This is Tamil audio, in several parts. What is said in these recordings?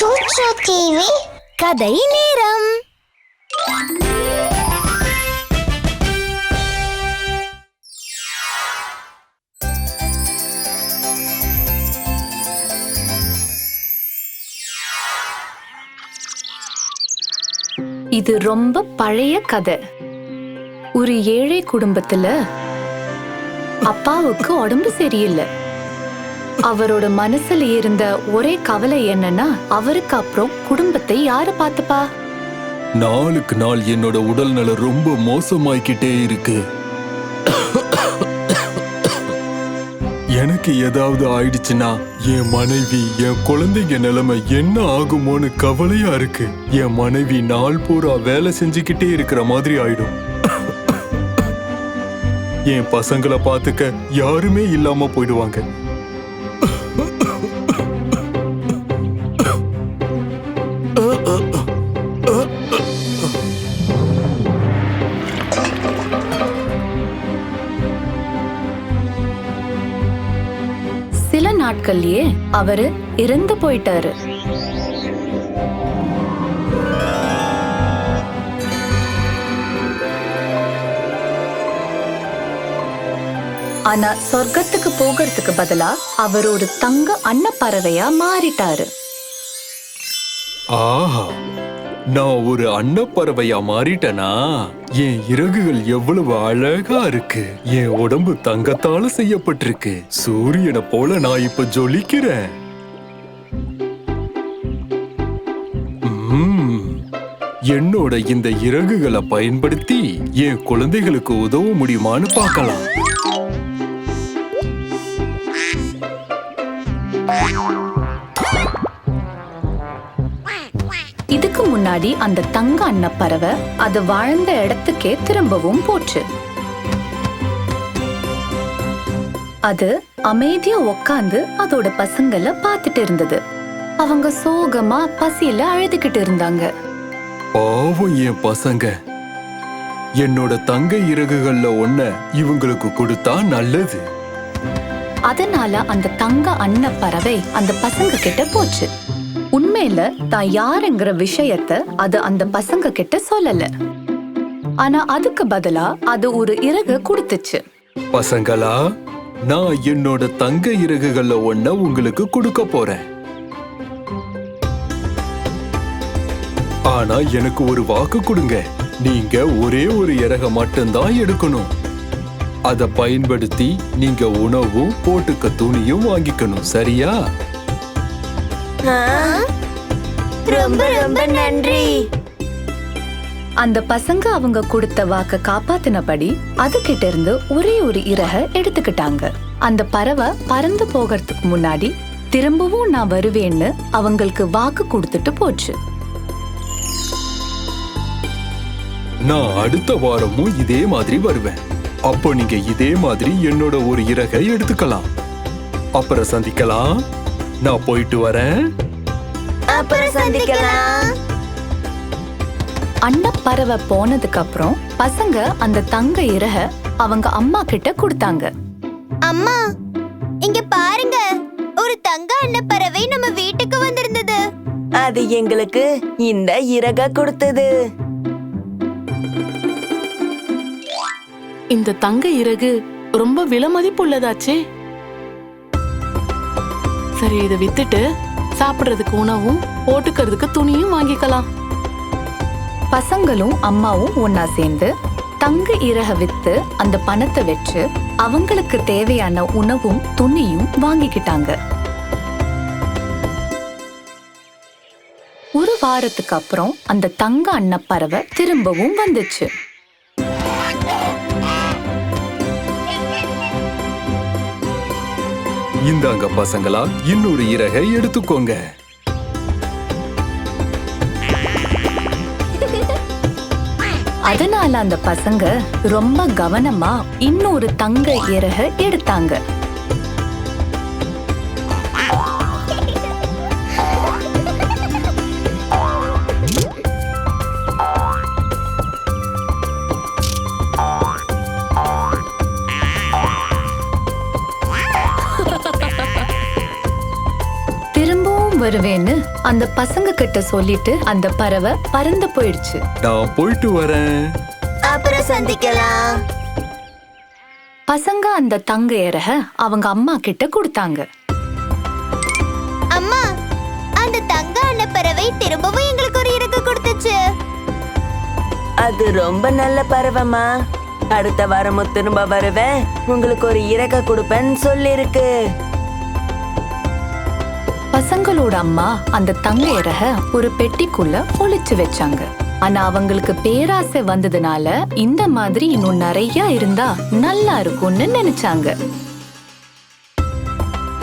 டிவி கதை நேரம். இது ரொம்ப பழைய கதை. ஒரு ஏழை குடும்பத்துல அப்பாவுக்கு உடம்பு சரியில்லை. அவரோட மனசுல இருந்த ஒரே கவலை என்னன்னா அவருக்கு அப்புறம் குடும்பத்தை யாரு பாத்துப்பா நாளுக்கு நாள் என்னோட உடல்நல ரொம்ப மோசமாய்கிட்டே இருக்கு. எனக்கு ஏதாவது ஆயிடுச்சுன்னா என் மனைவி என் குழந்தைங்க நிலைமை என்ன ஆகுமோன்னு கவலையா இருக்கு. என் மனைவி நாள் பூரா வேலை செஞ்சுக்கிட்டே இருக்கிற மாதிரி ஆயிடும். என் பசங்களை பார்த்துக்க யாருமே இல்லாம போயிடுவாங்க. நாட்கள்லயே அவரு இறந்து போயிட்டாரு. ஆனா சொர்க்கத்துக்கு போகிறதுக்கு பதிலா அவர் ஒரு தங்க அன்னப்பறவையா மாறிட்டாரு. ஆஹா நான் ஒரு அன்னப்பறவையா மாறிட்டேனா? என் இறகுகள் எவ்வளவு அழகா இருக்கு. என் உடம்பு தங்கத்தால செய்யப்பட்டிருக்கு. சூரியனை போல நான் இப்ப ஜொலிக்கிறேன். என்னோட இந்த இறகுகளை பயன்படுத்தி என் குழந்தைகளுக்கு உதவ முடியுமான்னு பார்க்கலாம். முன்னாடி அந்த தங்க அன்னப்பறவை அது வாழ்ந்த இடத்துக்கே திரும்பவும் போச்சு. அது அமைதியா உக்காந்து அதோட பசங்கள பார்த்துட்டு இருந்தது. அவங்க சோகமா பசியில அழுதுகிட்டு இருந்தாங்க. பாவம் என் பசங்க. என்னோட தங்க இறகுகள்ல ஒன்ன இவங்களுக்கு கொடுத்தா நல்லது. அதனால அந்த தங்க அன்னப்பறவை அந்த பசங்க கிட்ட போச்சு. உண்மையில தான் யாருங்கிற விஷயத்த அது அந்த பசங்க கிட்ட சொல்லல. ஆனா அதுக்கு பதிலா அது ஒரு இறகு கொடுத்துச்சு. பசங்களா நான் என்னோட தங்க இறகுகள்ல ஒன்ன உங்களுக்கு கொடுக்க போறேன். ஆனா எனக்கு ஒரு வாக்கு கொடுங்க. நீங்க ஒரே ஒரு இறக மட்டும்தான் எடுக்கணும். அத பயன்படுத்தி நீங்க உணவும் போட்டுக்க துணியும் வாங்கிக்கணும். சரியா? ரொம்ப ரொம்ப நன்றி. அந்த பசங்க அவங்க கொடுத்த வாக்க காப்பாத்தினபடி அது கிட்ட இருந்து ஒரே ஒரு இறக எடுத்துக்கிட்டாங்க. அந்த பறவை பறந்து போகிறதுக்கு முன்னாடி திரும்பவும் நான் வருவேன்னு அவங்களுக்கு வாக்கு கொடுத்துட்டு போச்சு. நான் அடுத்த வாரமும் இதே மாதிரி வருவேன். அப்போ நீங்க இதே மாதிரி என்னோட ஒரு இறகை எடுத்துக்கலாம். அப்புறம் சந்திக்கலாம். நான் போயிட்டு வரேன். அப்புறம் சந்திக்கலாம். அன்னப்பறவை போனதுக்கு அப்புறம் பசங்க அந்த தங்க இறக அவங்க அம்மா கிட்ட கொடுத்தாங்க. அம்மா இங்க பாருங்க. ஒரு தங்க அன்னப்பறவை நம்ம வீட்டுக்கு வந்திருந்தது. அது எங்களுக்கு இந்த இறக கொடுத்தது. இந்த தங்க இறகு ரொம்ப விலை மதிப்புள்ளதாச்சே. சரி இதை வித்துட்டு சாப்பிடுறதுக்கு உணவும் போட்டுக்கிறதுக்கு துணியும் வாங்கிக்கலாம். பசங்களும் அம்மாவும் ஒன்னா சேர்ந்து தங்க இறக வித்து அந்த பணத்தை வச்சு அவங்களுக்கு தேவையான உணவும் துணியும் வாங்கிக்கிட்டாங்க. ஒரு வாரத்துக்கு அப்புறம் அந்த தங்க அன்னப்பறவை திரும்பவும் வந்துச்சு. இந்தாங்க பசங்களா இன்னொரு இறகை எடுத்துக்கோங்க. அதனால அந்த பசங்க ரொம்ப கவனமா இன்னொரு தங்க இறக எடுத்தாங்க. வருவேன்னு அந்த பசங்க கிட்ட சொல்லிட்டு அந்த பறவை பறந்து போயிடுச்சு. நான் போயிட்டு வரேன். அப்புறம் சந்திக்கலாம். பசங்க அந்த தங்க இறக அவங்க அம்மா கிட்ட கொடுத்தாங்க. அம்மா அந்த தங்க அன்ன பறவை திரும்பவும் எங்களுக்கு ஒரு இறகு கொடுத்துச்சு. அது ரொம்ப நல்ல பறவைமா அடுத்த வாரமும் திரும்ப வருவேன். உங்களுக்கு ஒரு இறக்க கொடுப்பேன்னு சொல்லிருக்கு. அவங்களோட அம்மா அந்த தங்க இறக ஒரு பெட்டிக்குள்ள ஒளிச்சு வச்சாங்க. ஆனா அவங்களுக்கு பேராசை வந்ததுனால இந்த மாதிரி இன்னும் நிறைய இருந்தா நல்லா இருக்கும்னு நினைச்சாங்க.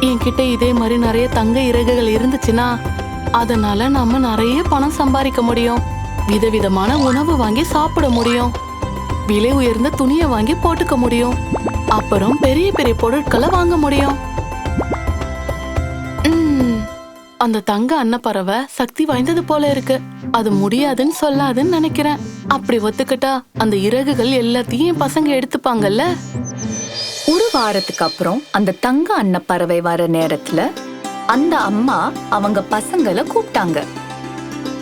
என்கிட்ட இதே மாதிரி நிறைய தங்க இறகுகள் இருந்துச்சுன்னா அதனால நம்ம நிறைய பணம் சம்பாதிக்க முடியும். விதவிதமான உணவு வாங்கி சாப்பிட முடியும். விலை உயர்ந்த துணியை வாங்கி போட்டுக்க முடியும். அப்புறம் பெரிய பெரிய பொருட்களை வாங்க முடியும். அந்த தங்க அன்னப்பறவை சக்தி வாய்ந்தது போல இருக்கு. அது முடியாதுன்னு சொல்லாதுன்னு நினைக்கிறேன். அப்படி ஒத்துக்கிட்டா அந்த இறகுகள் எல்லாத்தையும் என் பசங்க எடுத்துப்பாங்கல்ல? ஒரு வாரத்துக்கு அப்புறம் அந்த தங்க அன்ன பறவை வர நேரத்துல அந்த அம்மா அவங்க பசங்களை கூப்பிட்டாங்க.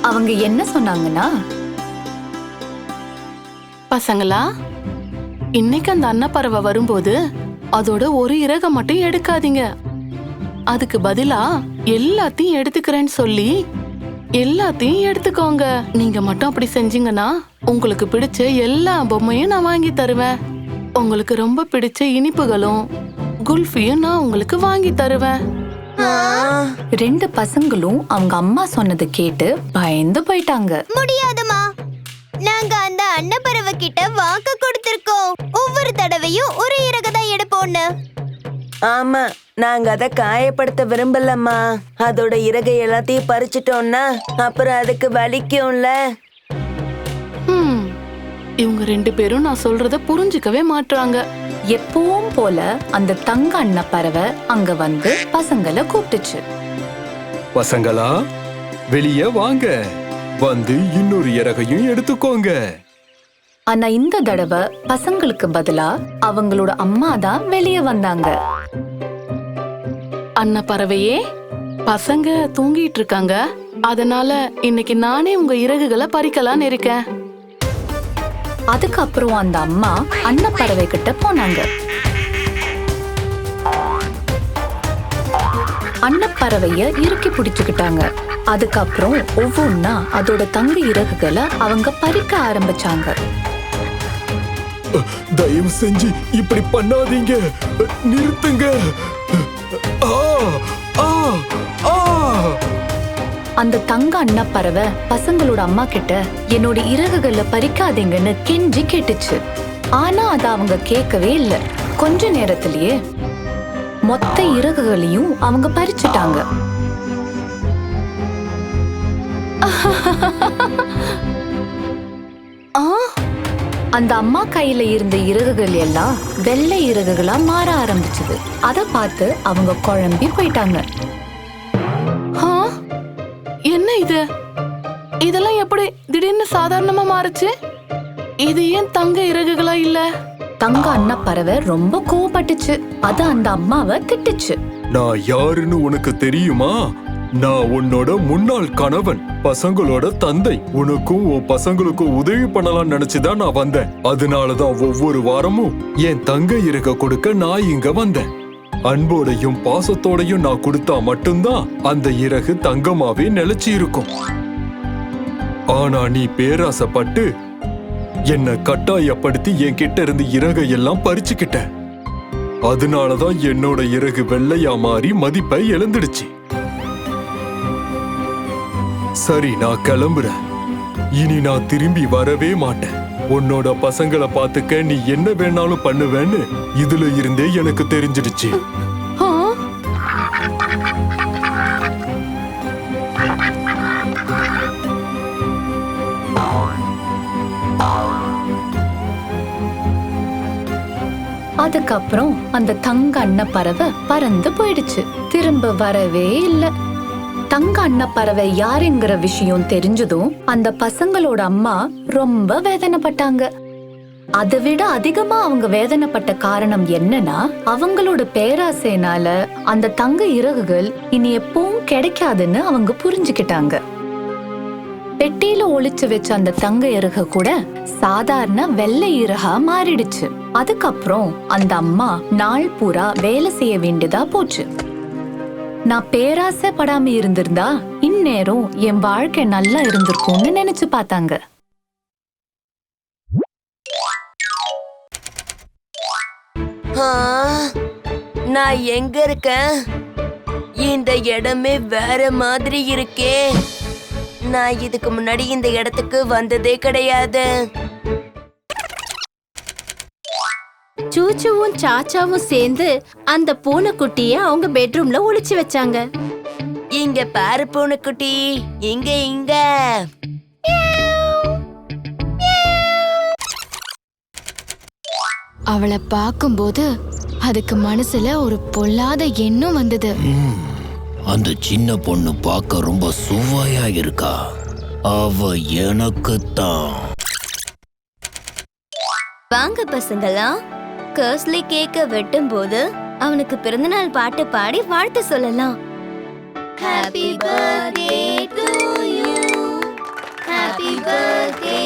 அவங்க என்ன சொன்னாங்கன்னா பசங்களா இன்னைக்கு அந்த அன்னப்பறவை வரும்போது அதோட ஒரு இறக மட்டும் எடுக்காதீங்க. அதுக்கு பதிலா எல்லாத்தையும் எடுத்துக்கிறேன்னு சொல்லி எல்லாத்தையும் எடுத்துக்கோங்க. நீங்க மட்டும் அப்படி செஞ்சீங்கன்னா உங்களுக்கு பிடிச்ச எல்லா பொம்மையும் நான் வாங்கி தருவேன். உங்களுக்கு ரொம்ப பிடிச்ச இனிப்புகளும் குல்ஃபியும் நான் உங்களுக்கு வாங்கி தருவேன். ரெண்டு பசங்களும் அவங்க அம்மா சொன்னதை கேட்டு பயந்து போயிட்டாங்க. முடியாதுமா. நாங்க அந்த அன்னப்பறவை கிட்ட வாக்கு கொடுத்திருக்கோம். ஒவ்வொரு தடவையும் ஒரு இறகு தான் எடுப்போம்னு. ஆமா நாங்க அதை காயப்படுத்த விரும்பலம்மா. அதோட இறகை எல்லாத்தையும் பறிச்சிட்டோம்னா அப்புறம் அதுக்கு வலிக்கும்ல. ஹம், இவங்க ரெண்டு பேரும் நான் சொல்றத புரிஞ்சுக்கவே மாட்றாங்க. எப்பவும் போல அந்த தங்க அன்ன பறவை அங்க வந்து பசங்களை கூப்பிட்டுச்சு பசங்களா? வெளியே வாங்க. வந்து இன்னொரு இறகையும் எடுத்துக்கோங்க. ஆனா இந்த தடவை பசங்களுக்கு பதிலா அவங்களோட அம்மா தான் வெளியே வந்தாங்க. அன்னப்பறவையே? பசங்க தூங்கிட்டு இருக்காங்க அதனால இன்னைக்கு நானே உங்க இறகுகளை பறிக்கலான்னு இருக்கேன். அதுக்கப்புறம் அந்த அம்மா அன்னப்பறவை கிட்ட போனாங்க. அன்னப்பறவைய இறுக்கி பிடிச்சுக்கிட்டாங்க. அதுக்கப்புறம் ஒவ்வொன்னா அதோட தங்க இறகுகளை அவங்க பறிக்க ஆரம்பிச்சாங்க. தயவு செஞ்சு இப்படி பண்ணாதீங்க. நிறுத்துங்க. அந்த தங்க அண்ணா பறவை பசங்களோட அம்மா கிட்ட என்னோட இறகுகள்ல பறிக்காதீங்கன்னு கெஞ்சி கேட்டுச்சு. ஆனா அத அவங்க கேட்கவே இல்ல. கொஞ்ச நேரத்திலேயே மொத்த இறகுகளையும் அவங்க பறிச்சுட்டாங்க. ஆ! அந்த அம்மா கையில இருந்த இறகுகள் எல்லாம் வெள்ளை இறகுகளா மாற ஆரம்பிச்சது. அத பார்த்து அவங்க குழம்பி போயிட்டாங்க. ஆ? என்ன இது? இதெல்லாம் எப்படி திடீர்னு சாதாரணமா மாறுச்சு? இது ஏன் தங்க இறகுகளா இல்ல? தங்க அண்ணா பறவை ரொம்ப கோவப்பட்டுச்சு. அது அந்த அம்மாவை திட்டுச்சு. நான் யாருன்னு உனக்கு தெரியுமா? நான் உன்னோட முன்னாள் கணவன் பசங்களோட தந்தை. உனக்கும் உன் பசங்களுக்கும் உதவி பண்ணலாம் நினைச்சுதான் நான் வந்தேன். அதனாலதான் ஒவ்வொரு வாரமும் என் தங்க இருக்க கொடுக்க நான் இங்க வந்தேன். அன்போடையும் பாசத்தோடையும் நான் கொடுத்தா மட்டும்தான் அந்த இறகு தங்கமாவே நிலைச்சு இருக்கும். ஆனா நீ பேராசைப்பட்டு என்ன கட்டாயப்படுத்தி என்கிட்ட இருந்து இறகை எல்லாம் பறிச்சுக்கிட்ட. அதனாலதான் என்னோட இறகு வெள்ளையா மாறி மதிப்பை இழந்துடுச்சு. சரி நான் கிளம்புறேன். இனி நான் திரும்பி வரவே மாட்டேன். உன்னோட பசங்களை பாத்துக்க நீ என்ன வேணாலும் பண்ணுவேன்னு இதுல இருந்தே எனக்கு தெரிஞ்சிடுச்சு. அதுக்கப்புறம் அந்த தங்க அன்ன பறவை பறந்து போயிடுச்சு. திரும்ப வரவே இல்ல. தங்க அன்னப்பறவை பறவை யாருங்கிற விஷயம் தெரிஞ்சதும் அந்த பசங்களோட அம்மா ரொம்ப வேதனைப்பட்டாங்க. அதை விட அதிகமா அவங்க வேதனைப்பட்ட காரணம் என்னன்னா அவங்களோட பேராசைனால அந்த தங்க இறகுகள் இனி எப்பவும் கிடைக்காதுன்னு அவங்க புரிஞ்சுக்கிட்டாங்க. பெட்டியில ஒளிச்சு வச்ச அந்த தங்க இறக கூட சாதாரண வெள்ளை இறகா மாறிடுச்சு. அதுக்கப்புறம் அந்த அம்மா நாள் பூரா வேலை செய்ய வேண்டியதா போச்சு. நான் பேராசைப்படாம இருந்திருந்தா இந்நேரம் என் வாழ்க்கை நல்லா இருந்திருக்கும்னு நினைச்சு பார்த்தாங்க. நான் எங்க இருக்கேன்? இந்த இடமே வேற மாதிரி இருக்கே. நான் இதுக்கு முன்னாடி இந்த இடத்துக்கு வந்ததே கிடையாது. சூச்சுவும் சாச்சாவும் சேர்ந்து அந்த பூனைக்குட்டிய அவங்க பெட்ரூம்ல ஒளிச்சு வச்சாங்க. இங்க பாரு பூனைக்குட்டி இங்க இங்க. அவளை பார்க்கும்போது அதுக்கு மனசுல ஒரு பொல்லாத எண்ணம் வந்தது. அந்த சின்ன பொண்ணு பார்க்க ரொம்ப சுவையா இருக்கா. அவ எனக்கு தான் வாங்க பசங்களா கர்ஸ்லி கேக்க வெட்டும் போது அவனுக்கு பிறந்தநாள் பாட்டு பாடி வாழ்த்து சொல்லலாம். Happy birthday to you happy birthday